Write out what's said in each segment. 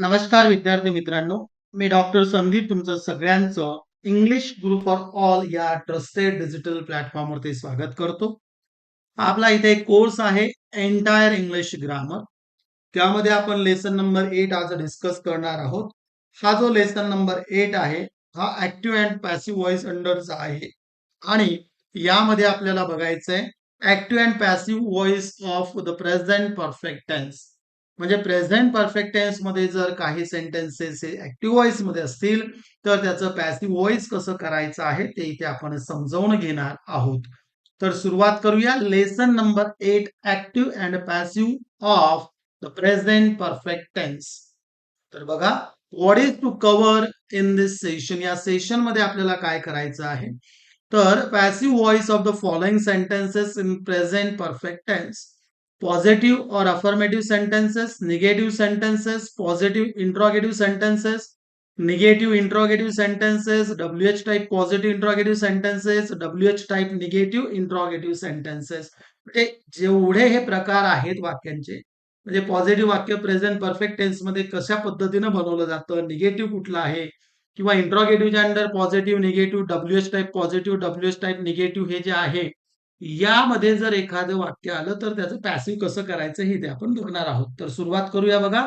नमस्कार विद्यार्थी मित्रांनो मी डॉक्टर संदीप तुमचं सगळ्यांचं इंग्लिश ग्रुप फॉर ऑल या ट्रस्टेड डिजिटल प्लॅटफॉर्मवरती स्वागत करतो. आपला इथे एक कोर्स आहे एंटायर इंग्लिश ग्रामर त्यामध्ये आपण लेसन नंबर एट आज डिस्कस करणार आहोत. हा जो लेसन नंबर एट आहे हा ऍक्टिव्ह अँड पॅसिव्ह व्हॉइस अंडरचा आहे. आणि यामध्ये आपल्याला बघायचं आहे active and passive voice of the present perfect tense म्हणजे प्रेझेंट परफेक्ट टेन्समध्ये जर काही सेंटेन्सेस हे ऍक्टिव्ह व्हॉइसमध्ये असतील तर त्याचं पॅसिव्ह व्हॉइस कसं करायचं आहे ते इथे आपण समजावून घेणार आहोत. तर सुरुवात करूया. Lesson number eight active and passive of the present perfect tense तर बघा what is to cover in this session या सेशनमध्ये आपल्याला काय करायचं आहे? तर passive voice of the following sentences in present perfect tense positive और affirmative sentences negative sentences positive interrogative sentences negative interrogative sentences W H type positive interrogative sentences W H type negative interrogative sentences म्हणजे जेवढे हे प्रकार आहेत वाक्यांचे म्हणजे positive वाक्य present perfect टेन्समध्ये कशा पद्धतीने बनवलं जातं निगेटिव्ह कुठलं आहे किंवा इंट्रॉगेटिव्हच्या under positive negative W H type positive W H type negative हे जे आहे यामध्ये जर एखादं वाक्य आलं तर त्याचं पॅसिव्ह कसं करायचं हे ते आपण बघणार आहोत. तर सुरुवात करूया बघा.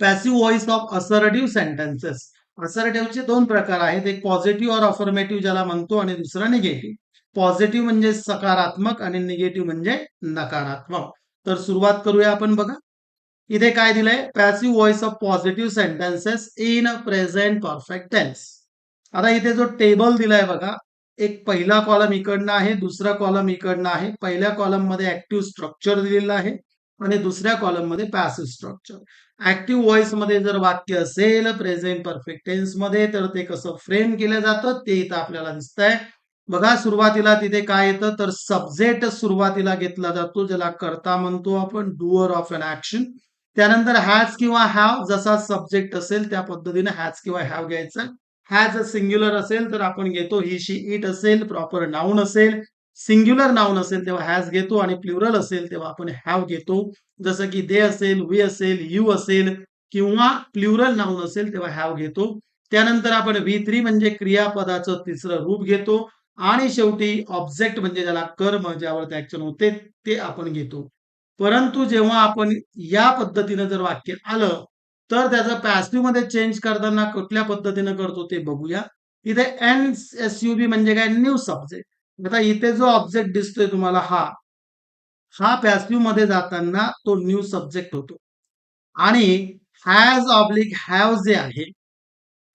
Passive voice of assertive sentences असर्टिव्हचे दोन प्रकार आहेत. एक पॉझिटिव्ह और अफर्मेटिव्ह ज्याला म्हणतो आणि दुसरा निगेटिव्ह पॉझिटिव्ह म्हणजे सकारात्मक आणि निगेटिव्ह म्हणजे नकारात्मक. तर सुरुवात करूया आपण बघा. इथे काय दिलंय? Passive voice of positive sentences in present perfect tense आता इथे जो टेबल दिलाय बघा एक पहिला कॉलम इकडनं आहे दुसरा कॉलम इकडनं आहे. पहिल्या कॉलममध्ये ऍक्टिव्ह स्ट्रक्चर दिलेलं आहे आणि दुसऱ्या कॉलममध्ये पॅसिव्ह स्ट्रक्चर ऍक्टिव्ह व्हॉइसमध्ये जर वाक्य असेल प्रेझेंट परफेक्ट टेन्समध्ये तर ते कसं फ्रेम केलं जातं ते इथं आपल्याला दिसतंय. बघा सुरुवातीला तिथे काय येतं? तर सब्जेक्ट सुरुवातीला घेतला जातो ज्याला करता म्हणतो आपण डुअर ऑफ अन ऍक्शन त्यानंतर हॅज किंवा हॅव जसा सब्जेक्ट असेल त्या पद्धतीने हॅज किंवा हॅव घ्यायचा. हॅज अ सिंग्युलर असेल तर आपण घेतो ही शी इट असेल प्रॉपर नाऊन असेल सिंग्युलर नाऊन असेल तेव्हा हॅज घेतो आणि प्लुरल असेल तेव्हा आपण हॅव घेतो. जसं की दे असेल वी असेल यू असेल किंवा प्लुरल नाऊन असेल तेव्हा हॅव घेतो. त्यानंतर आपण व्ही थ्री म्हणजे क्रियापदाचं तिसरं रूप घेतो आणि शेवटी ऑब्जेक्ट म्हणजे ज्याला कर्म ज्यावर ऍक्शन होते ते आपण घेतो. परंतु जेव्हा आपण या पद्धतीनं जर वाक्य आलं तर त्याचं पॅसिव्हमध्ये चेंज करताना कुठल्या पद्धतीनं करतो ते बघूया. इथे एन एस यू बी म्हणजे काय? न्यू सब्जेक्ट आता इथे जो ऑब्जेक्ट दिसतोय तुम्हाला हा हा पॅसिव्हमध्ये जाताना तो न्यू सब्जेक्ट होतो. आणि हॅज ऑब्लिक हॅव जे आहे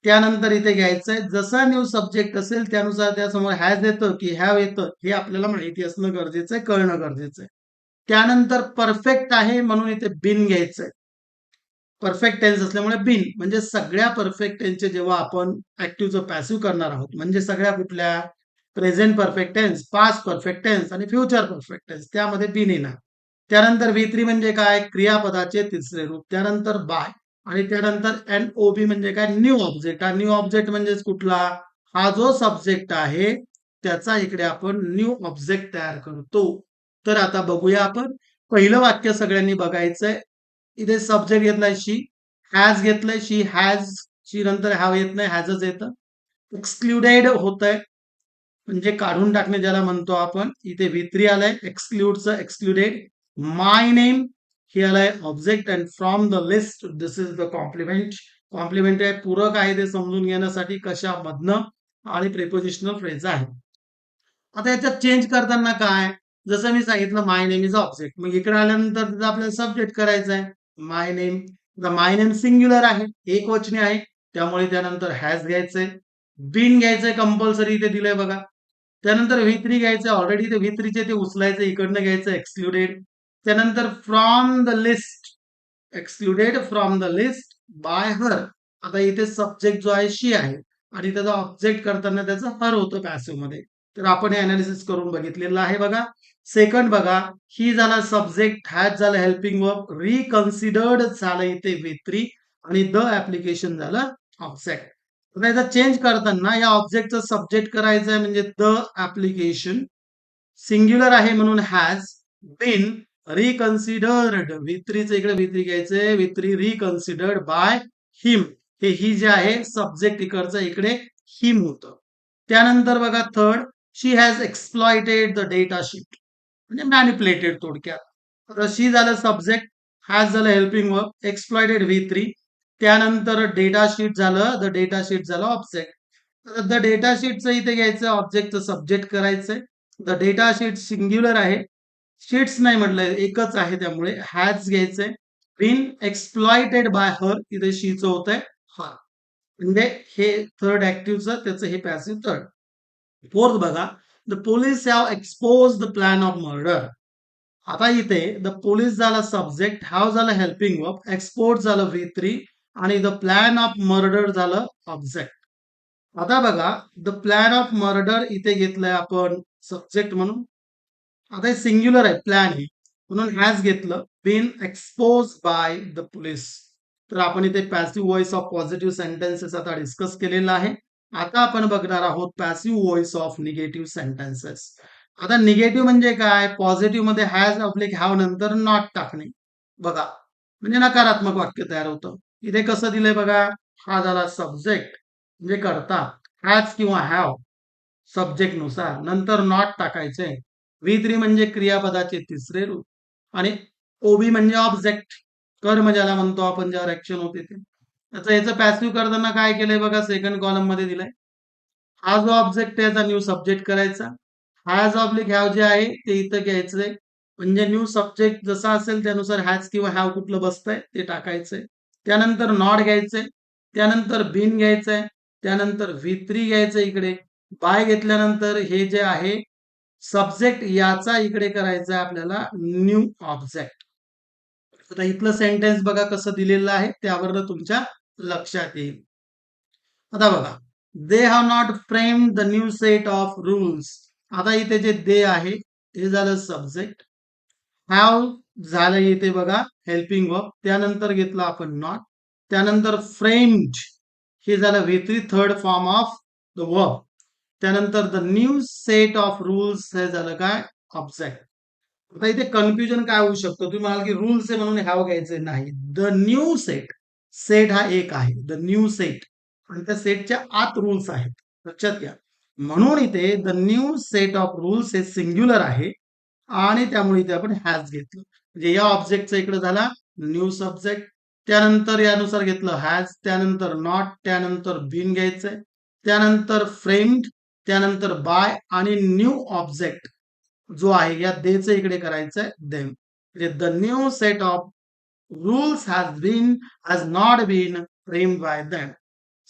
त्यानंतर इथे घ्यायचंय. जसा न्यू सब्जेक्ट असेल त्यानुसार त्यासमोर हॅज येतं की हॅव येतं हे आपल्याला माहिती असणं गरजेचं आहे कळणं गरजेचं आहे. त्यानंतर परफेक्ट आहे म्हणून इथे बिन घ्यायचंय. परफेक्ट टेन्स असल्यामुळे बिन म्हणजे सगळ्या परफेक्ट टेन्सचे जेव्हा आपण ऍक्टिव्हचं पॅसिव्ह करणार आहोत म्हणजे सगळ्या कुठल्या? Present perfect tense past perfect tense आणि फ्युचर परफेक्ट टेन्स त्यामध्ये बिन येणार. त्यानंतर व्ही थ्री म्हणजे काय? क्रियापदाचे तिसरे रूप. त्यानंतर बाय आणि त्यानंतर एन ओ बी म्हणजे काय? न्यू ऑब्जेक्ट हा न्यू ऑब्जेक्ट म्हणजेच कुठला? हा जो सब्जेक्ट आहे त्याचा इकडे आपण न्यू ऑब्जेक्ट तयार करतो. तर आता बघूया आपण. पहिलं वाक्य सगळ्यांनी बघायचंय. इथे सब्जेक्ट घेतलाय शी हॅज घेतलंय शी हॅज शी नंतर हॅव येत नाही हॅजच येतं. एक्सक्लुडेड होत आहे म्हणजे काढून टाकणे ज्याला म्हणतो आपण इथे वित्री आलाय एक्सक्लूडचं एक्सक्लुडेड माय नेम हे आलाय object and from the list this is the complement complement आहे पूरक आहे ते समजून घेण्यासाठी कशामधनं आणि प्रेपोजिशनल फ्रेज आहे. आता याच्यात चेंज करताना काय? जसं मी सांगितलं माय नेम इज ऑब्जेक्ट मग इकडे आल्यानंतर आपल्याला सब्जेक्ट करायचं आहे my name my name singular आहे एक वचने आहे त्यामुळे त्यानंतर हॅज घ्यायचंय बिन घ्यायचंय कंपल्सरी इथे दिलंय बघा. त्यानंतर व्ही थ्री घ्यायचंय ऑलरेडी ते व्ही थ्रीचे ते उचलायचं इकडनं घ्यायचं एक्सक्लुडेड त्यानंतर from the list excluded from the list by her आता इथे सब्जेक्ट जो आहे शी आहे. आणि त्याचा ऑब्जेक्ट करताना त्याचा हर होतं पॅसिव्हमध्ये. तर आपण हे अनालिसिस करून बघितलेलं आहे बघा. सेकंड बघा ही झाला सब्जेक्ट हॅज झालं हेल्पिंग वर्क रिकन्सिडर्ड झालं इथे वित्री आणि द ऍप्लिकेशन झालं ऑब्जेक्ट आता याचा चेंज करताना या ऑब्जेक्टचं सब्जेक्ट करायचं आहे म्हणजे द ऍप्लिकेशन सिंग्युलर आहे म्हणून हॅज बिन रिकन्सिडर्ड वित्रीचं इकडे वित्री घ्यायचंय वित्री रिकन्सिडर्ड बाय हिम हे ही जे आहे सब्जेक्ट इकडचं इकडे हिम होतं. त्यानंतर बघा third she has exploited the data sheet म्हणजे मॅनिपुलेटेड थोडक्यात. तर शी झालं सब्जेक्ट हॅज झालं helping verb exploited V three त्यानंतर डेटा शीट झालं द डेटा शीट झालं ऑब्जेक्ट द डेटा शीटचं इथे घ्यायचं ऑब्जेक्टचं सब्जेक्ट करायचंय. द डेटा शीट सिंग्युलर आहे. शीट्स नाही म्हटलंय एकच आहे त्यामुळे हॅज घ्यायचंय. बीन एक्सप्लॉइटेड बाय हर इथे शीचं होत आहे हर म्हणजे हे थर्ड ऍक्टिव्हचं त्याचं हे पॅसिव्ह थर्ड फोर्थ बघा the police have expose the plan of murder आता इथे द पोलीस झाला सब्जेक्ट हॅव झालं हेल्पिंग वर्क एक्सपोर्ट झालं व्ही थ्री आणि द प्लॅन ऑफ मर्डर झालं ऑब्जेक्ट आता बघा द प्लॅन ऑफ मर्डर इथे घेतलंय आपण सब्जेक्ट म्हणून. आता हे सिंग्युलर आहे प्लॅन ही. म्हणून हॅज घेतलं been expose by the police तर आपण इथे passive voice of positive sentences आता डिस्कस केलेला आहे. आता आपण बघणार आहोत passive voice of negative sentences आता निगेटिव्ह म्हणजे काय? पॉझिटिव्हमध्ये हॅज अप्लिक हॅव नंतर नॉट टाकणे. बघा. म्हणजे नकारात्मक वाक्य तयार होतं. इथे कसं दिलंय बघा? हा झाला सब्जेक्ट म्हणजे करता. हॅज किंवा हॅव सब्जेक्टनुसार. नंतर नॉट टाकायचे. व्ही थ्री म्हणजे क्रियापदाचे तिसरे रूप. आणि ओबी म्हणजे ऑब्जेक्ट कर्म ज्याला म्हणतो आपण ज्यावर ऍक्शन होते ते. त्याचं याचं पॅसिव्ह करताना काय केलंय बघा सेकंड कॉलममध्ये दिलंय. हा जो ऑब्जेक्ट आहे त्याचा न्यू सब्जेक्ट करायचा. हॅज ऑब्लिक हॅव जे आहे ते इथं घ्यायचंय. म्हणजे न्यू सब्जेक्ट जसा असेल त्यानुसार हॅज किंवा हॅव कुठलं बसतंय ते टाकायचंय. त्यानंतर नॉट घ्यायचंय. त्यानंतर बिन घ्यायचंय. त्यानंतर व्ही थ्री घ्यायचं इकडे. बाय घेतल्यानंतर हे जे आहे सब्जेक्ट याचा इकडे करायचा आहे आपल्याला न्यू ऑब्जेक्ट आता इथलं सेंटेन्स बघा कसं दिलेलं आहे त्यावर तुमच्या लक्षात येईल. आता बघा they have not frame the new set of rules आता इथे जे दे आहे हे झालं सब्जेक्ट हॅव झालं इथे बघा हेल्पिंग वर्क त्यानंतर घेतलं आपण नॉट त्यानंतर फ्रेम्ड हे झालं V third form of the verb त्यानंतर the new set of rules हे झालं काय? ऑब्जेक्ट आता इथे कन्फ्युजन काय होऊ शकतं? तुम्ही म्हणाल की रूल्स आहे म्हणून हॅव घ्यायचे नाही. द न्यू सेट सेट हा एक आहे. द न्यू सेट आणि त्या सेटच्या आत रूल्स आहेत. लक्षात घ्या. म्हणून इथे the new set of rules हे सिंग्युलर आहे आणि त्यामुळे इथे आपण हॅज घेतलं. म्हणजे या ऑब्जेक्टचा इकडे झाला न्यू सब्जेक्ट त्यानंतर यानुसार घेतलं हॅज त्यानंतर नॉट त्यानंतर बिन घ्यायचंय. त्यानंतर फ्रेम्ड त्यानंतर बाय आणि न्यू ऑब्जेक्ट जो आहे या देचं इकडे करायचंय देम म्हणजे the new set of rules has been has not been frame by that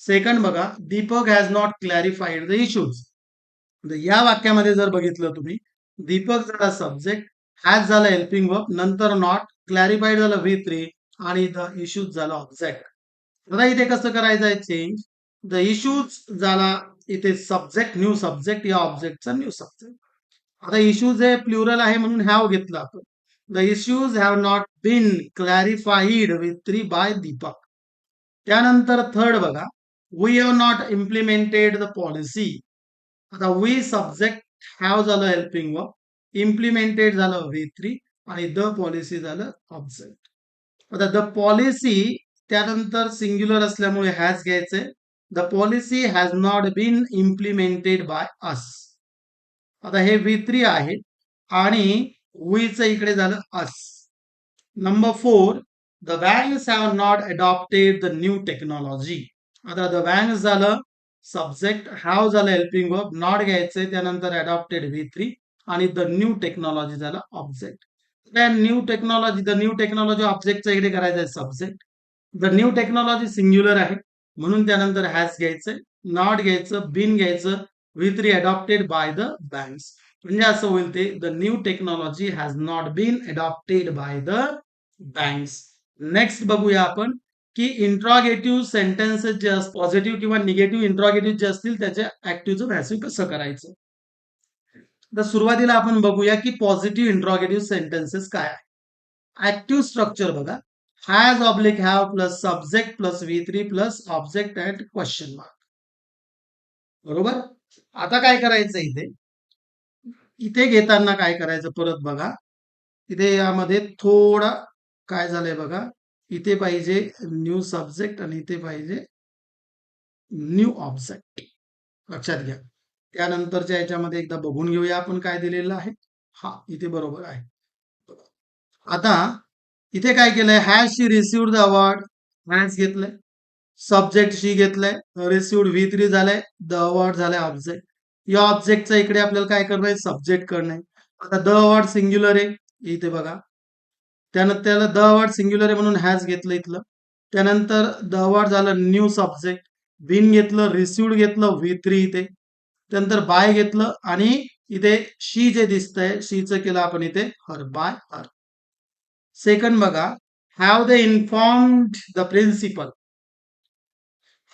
second बघा Deepak has not clarified the issues या वाक्यामध्ये जर बघितलं तुम्ही दीपक झाला सब्जेक्ट हॅज झाला हेल्पिंग वर्क नंतर नॉट क्लॅरिफाईड झालं व्ही थ्री आणि द इश्यूज झाला ऑब्जेक्ट आता इथे कसं करायचं आहे चेंज द इश्यूज झाला इथे सब्जेक्ट न्यू सब्जेक्ट या ऑब्जेक्टचा न्यू सब्जेक्ट आता इश्यूज हे प्लुरल आहे म्हणून हॅव घेतलं आपण. The issues have not been clarified with three by Deepak त्यानंतर थर्ड बघा. We have not implemented the policy आता वी सब्जेक्ट हॅव झालं हेल्पिंग वर्क इम्प्लिमेंटेड झालं व्ही थ्री आणि द पॉलिसी झालं ऑब्जेक्ट आता द पॉलिसी त्यानंतर सिंग्युलर असल्यामुळे हॅज घ्यायचंय. The policy has not been implemented by us आता हे व्ही थ्री आहे. आणि वीचं इकडे झालं us number four the banks have not adopted the new technology आता द बँक्स झालं सब्जेक्ट हॅव झालं हेल्पिंग वर्क नॉट घ्यायचंय त्यानंतर अडॉप्टेड व्ही थ्री आणि द न्यू टेक्नॉलॉजी झालं object new technology the new technology ऑब्जेक्टचा इकडे करायचं आहे subject the new technology singular आहे म्हणून त्यानंतर हॅज घ्यायचंय नॉट घ्यायचं बिन घ्यायचं V three adopted by the banks म्हणजे असं होईल ते the new technology has not been adopted by the banks next बघूया आपण की इंट्रॉगेटिव्ह सेंटेन्सेस जे असतात पॉझिटिव्ह किंवा निगेटिव्ह इंट्रॉगेटिव्ह जे असतील त्याच्या ऍक्टिव्हचं व्हॅल्यू कसं करायचं? तर सुरुवातीला आपण बघूया की पॉझिटिव्ह इंट्रॉगेटिव्ह सेंटेन्सेस काय आहे ऍक्टिव्ह स्ट्रक्चर बघा. Has oblique have plus subject plus V three plus object and question mark बरोबर? आता काय करायचं इथे? इथे घेताना काय करायचं परत बघा. इथे यामध्ये थोडा काय झालंय बघा. इथे पाहिजे न्यू सब्जेक्ट आणि इथे पाहिजे न्यू ऑब्जेक्ट लक्षात घ्या. त्यानंतरच्या याच्यामध्ये एकदा बघून घेऊया आपण काय दिलेलं आहे. हा इथे बरोबर आहे. आता इथे काय केलंय? Has she receive the award has घेतलंय. सब्जेक्ट शी घेतलंय. रिसिव्ड व्ही थ्री झालंय. द अवॉर्ड झालाय ऑब्जेक्ट या ऑब्जेक्टचा इकडे आपल्याला काय करणं आहे? सब्जेक्ट करणं आहे. आता द वर्ड सिंग्युलर आहे. इथे बघा. त्यानंतर त्याला द वर्ड सिंग्युलर आहे म्हणून हॅज घेतलं इथलं. त्यानंतर द वर्ड झालं न्यू सब्जेक्ट बिन घेतलं रिसिव्ड घेतलं व्ही थ्री इथे. त्यानंतर बाय घेतलं आणि इथे शी जे दिसतंय शीचं केलं आपण इथे हर बाय हर सेकंड बघा. Have the informed the principal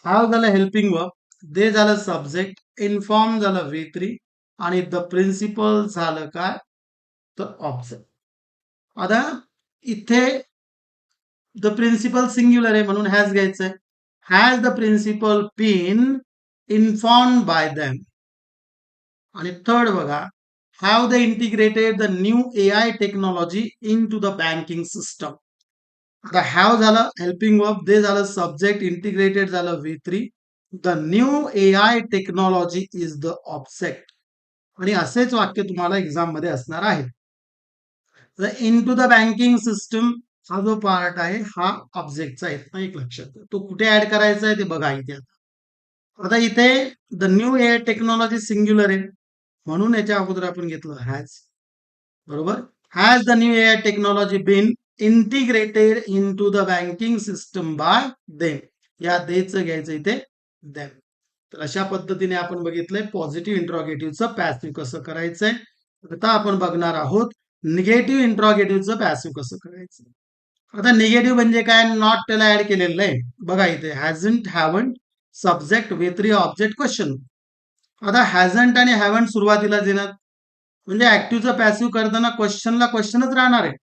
have झालं हेल्पिंग वर्क दे झालं सब्जेक्ट इन्फॉर्म झालं व्ही थ्री आणि द प्रिन्सिपल झालं काय? तर ऑब्झर्व आता इथे द प्रिन्सिपल सिंग्युलर आहे म्हणून हॅज घ्यायचंय. Has the principal been inform by them आणि थर्ड बघा have the integrated the new A I technology into the banking system आता हॅव झालं हेल्पिंग वर्क दे झालं सब्जेक्ट इंटिग्रेटेड झालं V three the new A I technology is the object आणि असेच वाक्य तुम्हाला एक्झाममध्ये असणार आहे. Into the banking system हा जो पार्ट आहे हा ऑब्जेक्टचा येत नाही एक लक्षात तो कुठे ऍड करायचा आहे ते बघा इथे आता. आता इथे the new A technology singular आहे. म्हणून याच्या अगोदर आपण घेतलं हॅज बरोबर? Has the new A technology been integrated into the banking system by them या देचं घ्यायचं इथे. देम तर अशा पद्धतीने आपण बघितलंय पॉझिटिव्ह इंट्रॉगेटिव्हचं पॅसिव्ह कसं करायचंय? आता आपण बघणार आहोत निगेटिव्ह इंट्रॉगेटिव्हचं पॅसिव्ह कसं करायचं? आता निगेटिव्ह म्हणजे काय? नॉट त्याला ऍड केलेलं आहे. बघा इथे hasn't haven't subject with object question आता हॅझंट आणि हॅवंट सुरुवातीला देणार. म्हणजे ऍक्टिव्हचं पॅसिव्ह करताना क्वेश्चनला क्वेश्चनच राहणार आहे.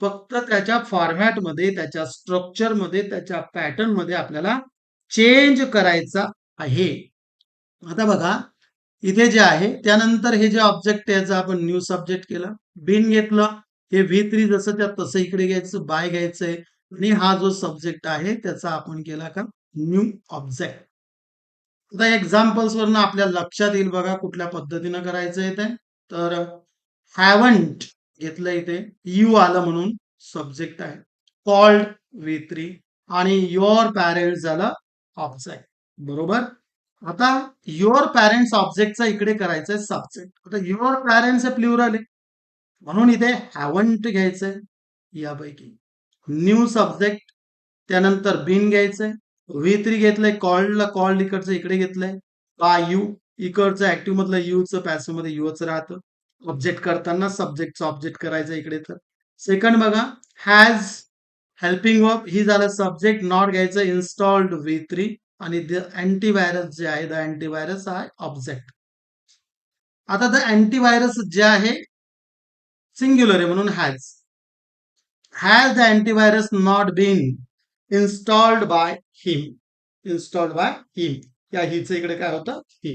फक्त त्याच्या फॉर्मॅटमध्ये त्याच्या स्ट्रक्चरमध्ये त्याच्या पॅटर्नमध्ये आपल्याला चेंज करायचा आहे. आता बघा इथे जे आहे त्यानंतर हे जे ऑब्जेक्ट याचा आपण न्यू सब्जेक्ट केला. बिन घेतलं. हे व्ही थ्री जसं त्या तसं इकडे घ्यायचं बाय घ्यायचंय. आणि हा जो सब्जेक्ट आहे त्याचा आपण केला का? न्यू ऑब्जेक्ट आता एक्झाम्पल्स वरनं आपल्या लक्षात येईल बघा कुठल्या पद्धतीनं करायचं आहे ते. तर हॅवंट घेतलं इथे. यू आलं म्हणून सब्जेक्ट आहे. कॉल्ड व्ही थ्री आणि युअर पॅरेंट झालं ऑब्जेक्ट बरोबर? आता युअर पॅरेंट्स ऑब्जेक्टचा इकडे करायचंय सब्जेक्ट आता युअर पॅरेंट्स हे प्ल्युरल आहे. म्हणून इथे हॅवंट घ्यायचंय. यापैकी न्यू सब्जेक्ट त्यानंतर बिन घ्यायचंय. व्ही थ्री घेतलंय कॉल्डला कॉल्ड इकडचं इकडे घेतलंय. बाय यू इकडचं ऍक्टिव्ह मधलं यूचं पॅसिव्हमध्ये यूच राहतं. ऑब्जेक्ट करताना सब्जेक्टचं ऑब्जेक्ट करायचं इकडे तर. सेकंड बघा हॅज हेल्पिंग वर्क ही झालं सब्जेक्ट नॉट घ्यायचं इन्स्टॉल्ड व्ही थ्री आणि द अँटीव्हायरस जे आहे द अँटीव्हायरस हा ऑब्जेक्ट आता द अँटीव्हायरस जे आहे सिंग्युलर आहे म्हणून has has the antivirus not been installed by him installed by him या हिचं इकडे काय होतं? ही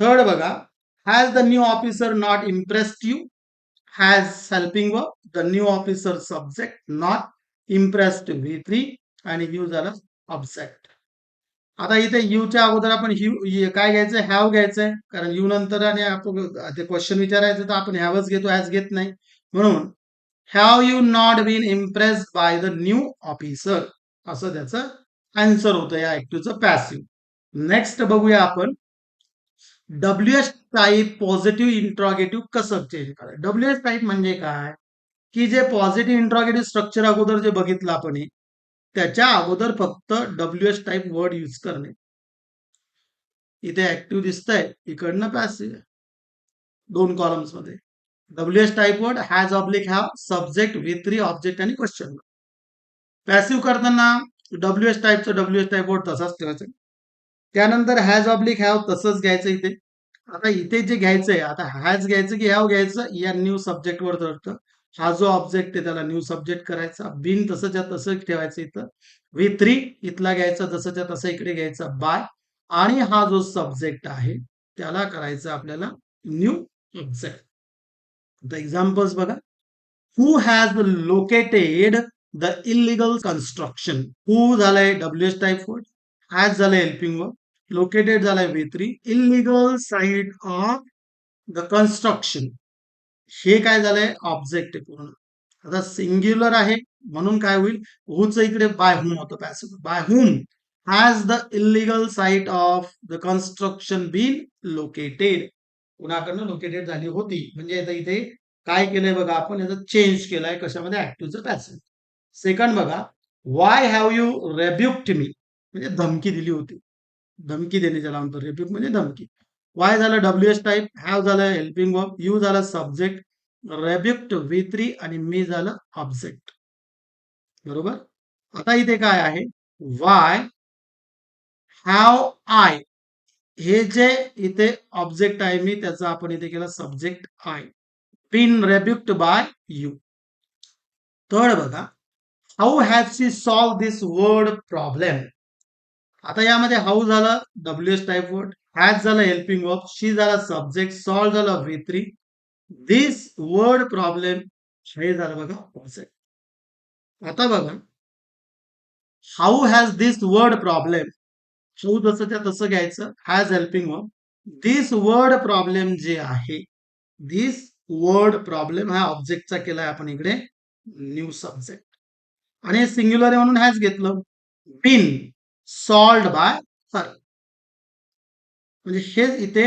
थर्ड बघा has the new officer not impressed you has helping verb the new officer subject not impressed V three आणि you झालं upset आता इथे यूच्या अगोदर आपण काय घ्यायचं हॅव घ्यायचंय. कारण यू नंतर आणि आपण ते क्वेश्चन विचारायचं तर आपण हॅवच घेतो हॅज घेत नाही. म्हणून have you not been impressed by the new officer असं त्याचं आन्सर होतं या ऍक्टिव्हचं पॅसिव्ह नेक्स्ट बघूया आपण. W S type positive interrogative कसं चेंज करायचं? डब्ल्यू एस टाईप म्हणजे काय? की जे पॉझिटिव्ह इंट्रॉगेटिव्ह स्ट्रक्चर अगोदर जे बघितलं आपण त्याच्या अगोदर फक्त W S type word use करणे. इथे ऍक्टिव्ह दिसतंय इकडनं पॅसिव्ह दोन कॉलम्समध्ये. W S type word has oblique have subject with three object आणि क्वेश्चन पॅसिव्ह करताना डब्ल्यू एस टाईपचं डब्ल्यू एस टाईप वर्ड तसाच ठेवायचं. त्यानंतर हॅज ऑब्लिक हॅव तसंच घ्यायचं इथे. आता इथे जे घ्यायचंय आता हॅज घ्यायचं की हॅव घ्यायचं या न्यू सब्जेक्ट वर ठरतं हा जो ऑब्जेक्ट आहे त्याला न्यू सब्जेक्ट करायचा. बिन तसंच्या तसं ठेवायचं इथं. व्ही थ्री इथला घ्यायचा जसंच्या तसं इकडे घ्यायचा. बाय आणि हा जो सब्जेक्ट आहे त्याला करायचं आपल्याला न्यू ऑब्जेक्ट द एक्झाम्पल्स बघा. Who has located the illegal construction who झालंय W S type word has झालंय हेल्पिंग वर्ड लोकेटेड झालाय V three illegal side of the construction हे काय झालंय? ऑब्जेक्ट पूर्ण. आता सिंग्युलर आहे म्हणून काय होईल? हुच इकडे बाय हुम होतं passive by whom has the illegal site of the construction been located कुणाकडनं located झाली होती? म्हणजे आता इथे काय केलंय बघा आपण? याचं चेंज केलंय कशामध्ये? ऍक्टिव्हचं पॅसिव्ह सेकंड बघा why have you rebuked me म्हणजे धमकी दिली होती. धमकी देणे ज्याला म्हणतो रेब्युक म्हणजे धमकी. वाय झालं डब्ल्यू एस टाईप हॅव झालं हेल्पिंग वर्क यू झालं सब्जेक्ट रेब्युक्ट व्ही थ्री आणि मी झालं ऑब्जेक्ट बरोबर? आता इथे काय आहे? वाय हॅव आय हे जे इथे ऑब्जेक्ट आहे मी त्याचा आपण इथे केला subject I been rebuked by you third बघा. How has she solve this word problem आता यामध्ये हाऊ झालं W S type word has झालं हेल्पिंग वर्क शी झाला सब्जेक्ट सॉल्व झाला V three this word problem हे झालं बघा ऑब्जेक्ट आता बघा how has this word problem how जसं त्या तसं घ्यायचं has helping work this word problem जे आहे दिस वर्ड प्रॉब्लेम हा ऑब्जेक्टचा केलाय आपण इकडे न्यू सब्जेक्ट आणि सिंग्युलर आहे म्हणून हॅज घेतलं. बिन सॉल्ड बाय हर म्हणजे हे इथे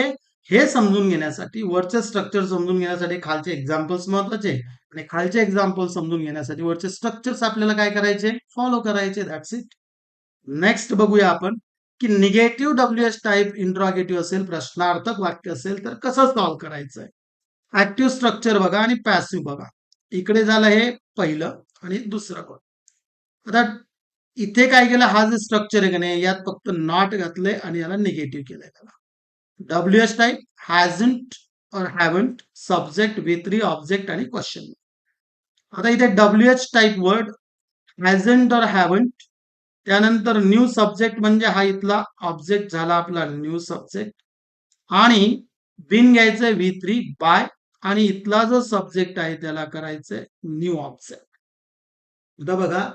हे समजून घेण्यासाठी वरचे स्ट्रक्चर समजून घेण्यासाठी खालचे एक्झाम्पल्स महत्त्वाचे आणि खालचे एक्झाम्पल समजून घेण्यासाठी वरचे स्ट्रक्चर्स आपल्याला काय करायचे? फॉलो करायचे. दॅट्स इट नेक्स्ट बघूया आपण की negative W S type interrogative असेल प्रश्नार्थक वाक्य असेल तर कसं सॉल्व्ह करायचं आहे ऍक्टिव्ह स्ट्रक्चर बघा आणि पॅसिव्ह बघा. इकडे झालं हे पहिलं आणि दुसरं पण आता इथे काय केलं? हा जे स्ट्रक्चर आहे का नाही यात फक्त नॉट घातलंय आणि याला निगेटिव्ह केलंय त्याला. डब्ल्यू एच टाईप हॅजंट और haven't subject V three object आणि क्वेश्चन आता इथे W H type word hasn't और हॅवंट त्यानंतर न्यू सब्जेक्ट म्हणजे हा इथला ऑब्जेक्ट झाला आपला न्यू सब्जेक्ट आणि बिन घ्यायचंय व्ही थ्री बाय आणि इथला जो सब्जेक्ट आहे त्याला करायचंय न्यू ऑब्जेक्ट आता बघा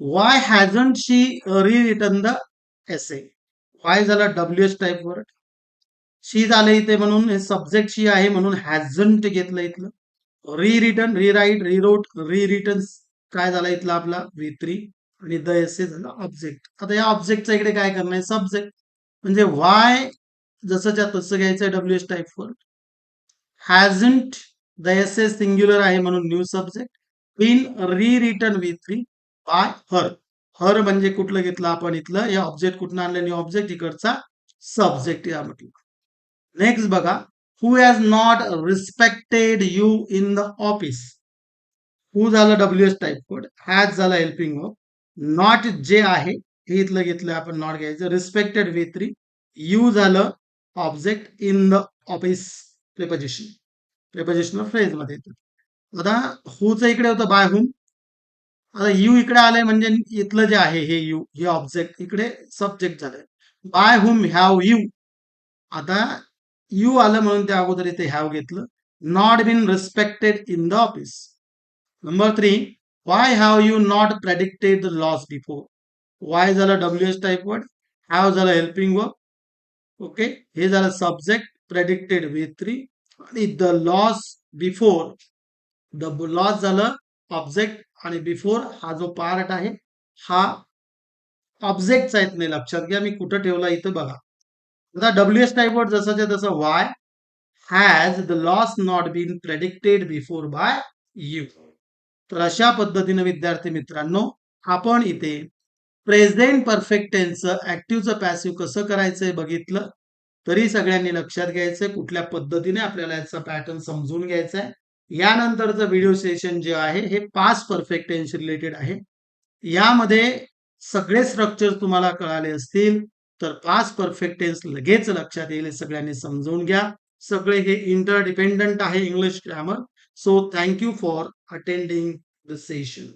why hasn't she return the essay why झाला W H type word she झालं इथे म्हणून हे सब्जेक्ट शी आहे म्हणून हॅझंट घेतलं इथलं. री रिटर्न रिराईट रिरोट री रिटर्न काय झाला इथला आपला? व्ही थ्री आणि द एस ए झाला ऑब्जेक्ट आता या ऑब्जेक्टच्या इकडे काय करणार आहे? सब्जेक्ट म्हणजे वाय जसंच्या तसं घ्यायचं W S type word hasn't the essay singular आहे म्हणून new subject in re return V three by her her म्हणजे कुठलं घेतलं आपण इथलं? हे ऑब्जेक्ट कुठनं आणलं? न्यू ऑब्जेक्ट इकडचा सब्जेक्ट या म्हटलं. नेक्स्ट बघा. Who has not respected you in the office who झालं W S type code has झालं हेल्पिंग वर्क नॉट जे आहे हे इथलं घेतलं आपण नॉट घ्यायचं. रिस्पेक्टेड वे थ्री यू झालं object in the office preposition prepositional फ्रेजमध्ये येतं. आता हुचं इकडे होतं बाय हुम आता यू इकडे आलंय म्हणजे इथलं जे आहे हे यू हे ऑब्जेक्ट इकडे सब्जेक्ट झालंय. बाय हुम हॅव यू आता यू आलं म्हणून त्या अगोदर इथे हॅव घेतलं. Not been respected in the office number three why have you not predicted the loss before why झालं W S type word have झालं हेल्पिंग वर्क ओके हे झालं सब्जेक्ट प्रेडिक्टेड विथ थ्री आणि the loss before the loss झालं object आणि before हा जो part आहे हा ऑब्जेक्टचा येत नाही लक्षात घ्या. मी कुठं ठेवला इथं बघा. आता डब्ल्यू एस टाईप वर्ड जसंच्या तसं why has the loss not been predicted before by you तर अशा पद्धतीने विद्यार्थी मित्रांनो आपण इथे प्रेझेंट परफेक्ट टेन्सचं ऍक्टिव्हचं पॅसिव्ह कसं करायचंय बघितलं? तरी सगळ्यांनी लक्षात घ्यायचंय कुठल्या पद्धतीने आपल्याला याचा पॅटर्न समजून घ्यायचा आहे यानंतरचं व्हिडिओ सेशन जे आहे हे पास परफेक्ट टेन्स रिलेटेड आहे. यामध्ये सगळे स्ट्रक्चर तुम्हाला कळाले असतील. तर पास परफेक्ट टेन्स लगेच लक्षात येईल सगळ्यांनी समजून घ्या. सगळे हे इंटरडिपेंडंट आहे English grammar so thank you for attending the session